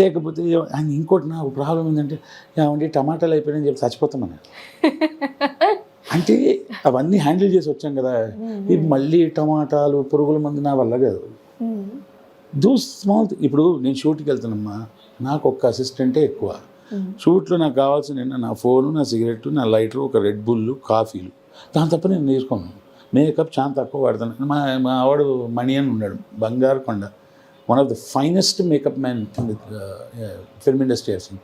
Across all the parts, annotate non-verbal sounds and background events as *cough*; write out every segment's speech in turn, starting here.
లేకపోతే ఆయన ఇంకోటి నా ప్రాబ్లం ఏంటంటే ఏమంటే టమాటాలు అయిపోయినాయని చెప్పి చచ్చిపోతామని *laughs* అంటే అవన్నీ హ్యాండిల్ చేసి వచ్చాం కదా. ఇది మళ్ళీ టమాటాలు పురుగుల మందు నా వల్ల కాదు. దూ స్మాల్ ఇప్పుడు నేను షూట్కి వెళ్తానమ్మా నాకు ఒక్క అసిస్టెంటే ఎక్కువ. షూట్లో నాకు కావాల్సిన నా ఫోను నా సిగరెట్ నా లైటర్ ఒక రెడ్ బుల్ కాఫీలు దాని తప్ప నేను నేర్చుకోను. మేకప్ చాలా తక్కువ వాడతాను. మా మా ఆవిడ మణి అని ఉన్నాడు బంగారు కొండ. One of the finest makeup man film industry అసలు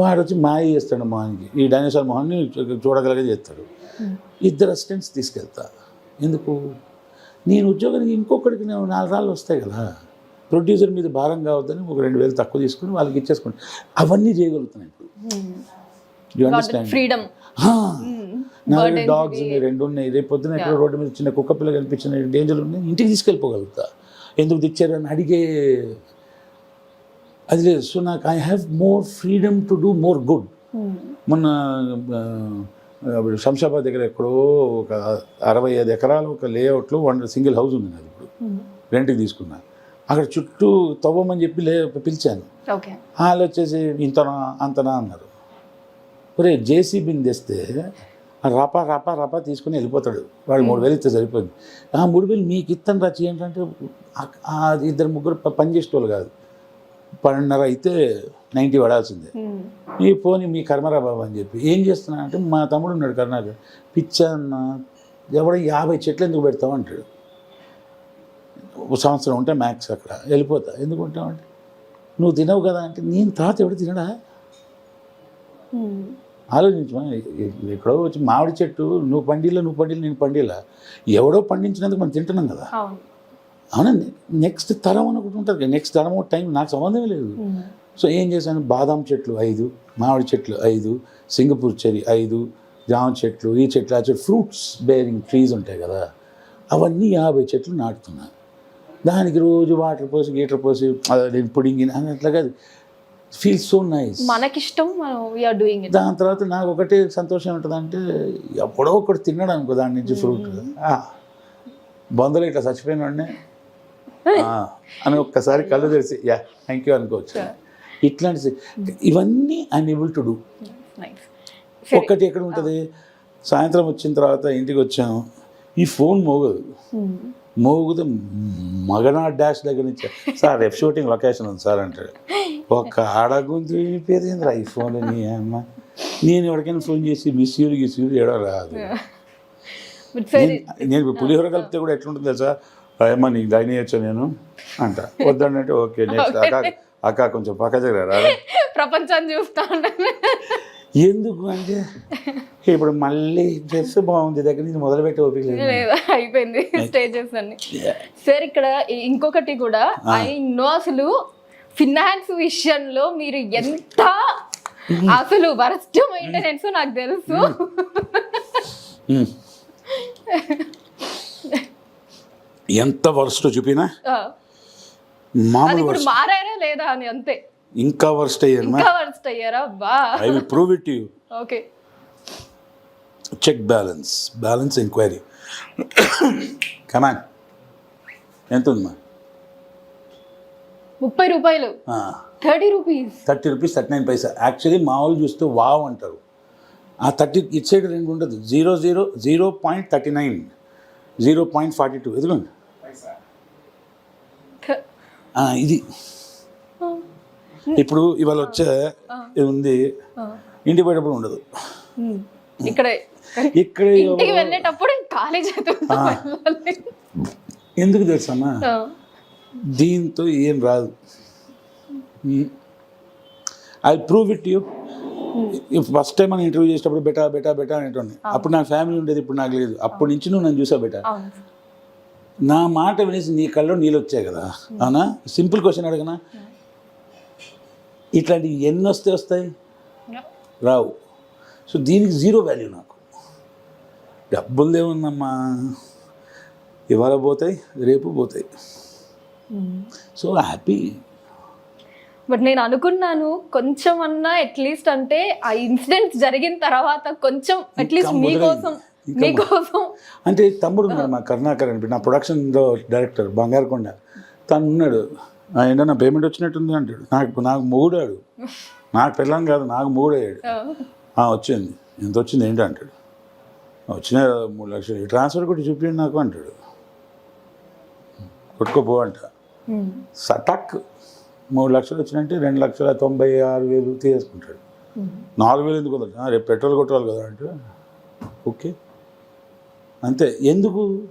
వాడు వచ్చి మాయ చేస్తాడు మొహానికి ఈ డైనోసార్ మొహాన్ని చూడగలిగే చేస్తాడు. ఇద్దరు అసిస్టెంట్స్ తీసుకెళ్తా. ఎందుకు? నేను ఉద్యోగానికి ఇంకొకరికి నేను నాలుగు రాళ్ళు వస్తాయి కదా. ప్రొడ్యూసర్ మీద భారం కావద్దని ఒక రెండు వేలు తక్కువ తీసుకుని వాళ్ళకి ఇచ్చేసుకోండి అవన్నీ చేయగలుగుతున్నాయి ఇప్పుడు. యూ అండర్స్టాండ్ ఫ్రీడమ్ నా దగ్గర డాగ్స్ ఉన్నాయి రెండు ఉన్నాయి. రేపు పొద్దున ఎక్కడ రోడ్డు మీద చిన్న కుక్క పిల్ల కనిపించిన డేంజర్ ఉన్నాయి. ఇంటికి తీసుకెళ్ళిపోగలుగుతా. ఎందుకు తెచ్చారు అని అడిగే అది లేదు. సో నాకు I have more freedom to do more good మొన్న శంషాబాద్ దగ్గర ఎక్కడో ఒక అరవై ఐదు ఎకరాలు ఒక లేఅవుట్లో వన్ సింగిల్ హౌస్ ఉంది నాది ఇప్పుడు. రెంట్కి తీసుకున్నా. అక్కడ చుట్టూ తవ్వమని చెప్పి లే పిలిచాను. వాళ్ళు వచ్చేసి ఇంతనా అంతనా అన్నారు. ఒరే జేసీబీని తెస్తే రపా రపా రపా తీసుకుని వెళ్ళిపోతాడు. వాడు మూడు వేలు ఇస్తే సరిపోయింది. ఆ మూడు వేలు మీకు ఇత్తని రచ్చి ఏంటంటే ఇద్దరు ముగ్గురు పని చేసేటోళ్ళు కాదు. పన్నెండున్నర అయితే నైంటీ పడాల్సిందే. ఈ పోని మీ కర్మరా బాబు అని చెప్పి ఏం చేస్తున్నా అంటే మా తమ్ముడు ఉన్నాడు కర్ణాకర్. పిచ్చా అన్న ఎవడో యాభై చెట్లు ఎందుకు పెడతావు అంటాడు. ఒక సంవత్సరం ఉంటే మ్యాక్స్ అక్కడ. వెళ్ళిపోతా. ఎందుకు ఉంటావంటే నువ్వు తినవు కదా అంటే నేను తాత ఎవడు తినడా? ఆలోచించమా? ఎక్కడో వచ్చి మామిడి చెట్టు నువ్వు పండిలా నువ్వు పండిలా నేను పండిలా. ఎవడో పండించినందుకు మనం తింటున్నాం కదా. అవును. అవునండి. నెక్స్ట్ తరం అని ఒకటి ఉంటుంది కదా. నెక్స్ట్ తరం టైం నాకు సంబంధమే లేదు. సో ఏం చేశాను? బాదాం చెట్లు ఐదు మామిడి చెట్లు ఐదు సింగపూర్ చెరి ఐదు జామ చెట్లు ఈ చెట్లు ఆ చెట్లు ఫ్రూట్స్ బేరింగ్ ట్రీస్ ఉంటాయి కదా. అవన్నీ యాభై చెట్లు నాటుతున్నాను దానికి రోజు వాటర్ పోసి గీటర్ పోసి అది పుడింగి అని అట్లా కాదు. ఫీల్ సో నైస్ మనకిష్టం మనం డూయింగ్ ఇట్ దాని తర్వాత నాకు ఒకటే సంతోషం ఉంటుందంటే ఎప్పుడో ఒకటి తిన్నాడు అనుకో దాని నుంచి ఫ్రూట్ బొందలు ఇట్లా చచ్చిపోయిన వాడిని. అని ఒక్కసారి కళ్ళు తెరిచి యా థ్యాంక్ యూ అనుకోవచ్చు. ఇట్లాంటి ఇవన్నీ ఐఎమ్ ఏబుల్ టు డూ ఒక్కటి ఎక్కడ ఉంటుంది? సాయంత్రం వచ్చిన తర్వాత ఇంటికి వచ్చాము ఈ ఫోన్ మోగదు. మోగుతే మగనా డాష్ దగ్గర నుంచి. సార్ రేపు షూటింగ్ లొకేషన్ ఉంది సార్ అంటాడు. ఒక ఆడ గొంతు వినిపోయిందిరా ఈ ఫోన్ నీ అమ్మ. నేను ఎవరికైనా ఫోన్ చేసి మిస్యూరు గిస్యూరు ఏడో రాదు. బట్ సరే. నేను- పులిహోర కలిపితే కూడా ఎట్లుంటుంది తెలుసా? అమ్మా నీకు దైన చేయొచ్చా నేను? అంట. వద్దంటే ఓకే నెక్స్ట్ అక్క అక్క కొంచెం పక్క దగ్గర రా ప్రపంచాన్ని చూస్తా ఉంటాను ఎందుకు అంటే ఇప్పుడు మళ్ళీ డ్రెస్ బాగుంది దగ్గర నుంచి మొదలు పెట్టి ఓపిక లేదు. అయిపోయింది స్టేజెస్ అన్ని. సార్ ఇక్కడ ఇంకొకటి కూడా ఐ నో అసలు ఫినాన్స్ విషయంలో మీరు ఎంత అసలు వరస్ట్ మెయింటెనెన్స్ నాకు తెలుసు. ఉమ్. ఎంత వరస్ట్ చూపినా? మామూలు మారారా లేదా అని అంతే. ఇంకా వరస్ట్ అయ్యాను ఇంకా వరస్ట్ అయ్యారా? బా I will prove it you okay check balance balance enquiry come on ఎంత ఉందమ్మా? ముప్పై రూపాయలు. Thirty rupees. Thirty rupees thirty nine paisa. Actually మా వాళ్ళు చూస్తే వావ్ అంటారు. ఆ థర్టీ ఇటు సైడ్ రెండు ఉండదు. Zero zero zero point thirty nine zero point forty two ఎదుగుండి ఇది. ఇప్పుడు ఇవాళ వచ్చే ఉంది. ఇంటికి పోయేటప్పుడు ఉండదు. ఇక్కడ. ఇక్కడ ఇంటికి వెళ్ళేటప్పుడు ఖాళీ ఎందుకు తెలుసమ్మా దీంతో ఏం రాదు. I prove it you. First time మనం ఇంటర్వ్యూ చేసేటప్పుడు బెటా బెటా బెటా అనేటోని అప్పుడు నాకు ఫ్యామిలీ ఉండేది ఇప్పుడు నాకు లేదు. అప్పటి నుంచి నువ్వు నన్ను చూసావు బెటా. నా మాట వినేసి నీ కల్లో నీళ్ళు వచ్చాయి కదా. అవునా? సింపుల్ క్వశ్చన్ అడగనా? ఇట్లాంటివి ఎన్ని వస్తే వస్తాయి? రావు. సో దీనికి జీరో వాల్యూ నాకు. డబ్బులు ఏముందమ్మా ఇవాళ పోతాయి రేపు పోతాయి. సో హ్యాపీ బట్ నేను అనుకున్నాను కొంచెం అన్నా అట్లీస్ట్ అంటే ఆ ఇన్సిడెంట్ జరిగిన తర్వాత కొంచెం అట్లీస్ట్. మీకోసం మీకోసం అంటే తమ్ముడు ఉన్నాడు మా కరుణాకర్ అని నా ప్రొడక్షన్లో డైరెక్టర్ బంగారకొండ. తను ఉన్నాడు ఆయన నా పేమెంట్ వచ్చినట్టుంది అంటాడు. నాకు నాకు మూడాడు. నాకు పిల్లని కాదు నాకు మూడయ్యాడు. వచ్చింది. ఎంత వచ్చింది ఏంటి అంటాడు. వచ్చిన మూడు లక్షలు. ట్రాన్స్ఫర్ కొట్టి చూపించండి నాకు అంటాడు. కొట్టుకోపో అంట. సటక్ మూడు లక్షలు వచ్చినంటే రెండు లక్షల తొంభై ఆరు వేలు తీసుకుంటాడు నాలుగు వేలు ఎందుకు రేపు పెట్రోల్ కొట్టాలి కదా అంటే ఓకే. అంతే. ఎందుకు?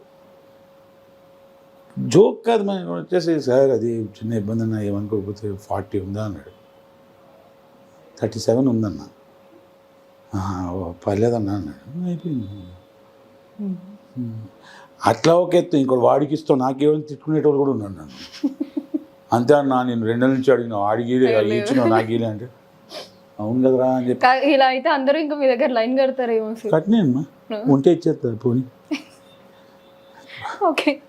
జోక్ కాదు మనం వచ్చేసి సార్ అది చిన్న ఇబ్బంది అన్న ఏమనుకోకపోతే ఫార్టీ ఉందా అన్నాడు. థర్టీ సెవెన్ ఉందన్న. "ఆహా, ఓ, పర్లేదన్నా అన్నాడు. అయిపోయింది. అట్లా ఒక ఎత్తు ఇంకోటి వాడికి ఇస్తావు నాకేమని తిట్టుకునేటోళ్ళు కూడా ఉన్నాడు నన్ను. అంతే అన్న నేను రెండు నుంచి అడిగిన వాడికి ఇచ్చినావు నాకు ఇలే అంటే. అవును కదరా అని చెప్పి. ఇలా అయితే అందరూ ఇంకా మీ దగ్గర లైన్ కడతారేమో సార్. కట్టినేమ్మా ఉంటే ఇచ్చేస్తారు పోనీ. ఓకే.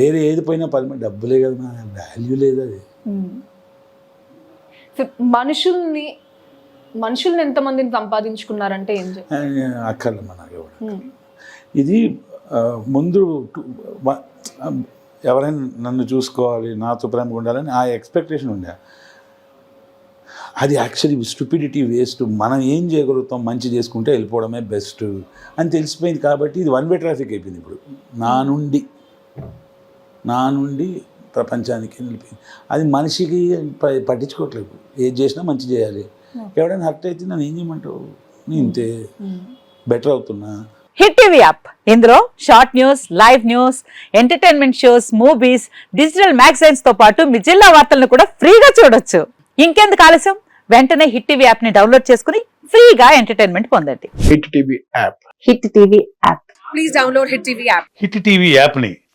వేరే ఏది పోయినా పది డబ్బులే కదా వాల్యూ లేదు అది. మనుషుల్ని మనుషుల్ని ఎంతమందిని సంపాదించుకున్నారంటే ఏం అక్కర్లమ్మా నాకు ఎవరు ఇది ముందు ఎవరైనా నన్ను చూసుకోవాలి నాతో ప్రేమగా ఉండాలని ఆ ఎక్స్పెక్టేషన్ ఉండే. అది యాక్చువల్లీ స్టూపిడిటీ వేస్ట్ మనం ఏం చేయగలుగుతాం మంచి చేసుకుంటే వెళ్ళిపోవడమే బెస్ట్ అని తెలిసిపోయింది కాబట్టి ఇది వన్ వే ట్రాఫిక్ అయిపోయింది ఇప్పుడు. నా నుండి. నా నుండి ప్రపంచానికి వెళ్ళిపోయింది అది మనిషికి పట్టించుకోవట్లేదు ఏది చేసినా మంచి చేయాలి. ఎవడైనా హర్ట్ అయితే నన్ను ఏం చేయమంటావు? నేను ఇంతే. బెటర్ అవుతున్నా. Hit TV app. ఇందులో short news live news entertainment shows movies digital మ్యాగజైన్స్తో పాటు మీ జిల్లా వార్తలను కూడా ఫ్రీగా చూడొచ్చు. ఇంకెందుకు ఆలస్యం? వెంటనే హిట్ టీవీ యాప్ని డౌన్లోడ్ చేసుకుని ఫ్రీగా ఎంటర్టైన్మెంట్ పొందండి. Hit TV app. Hit TV app. Hit TV యాప్ని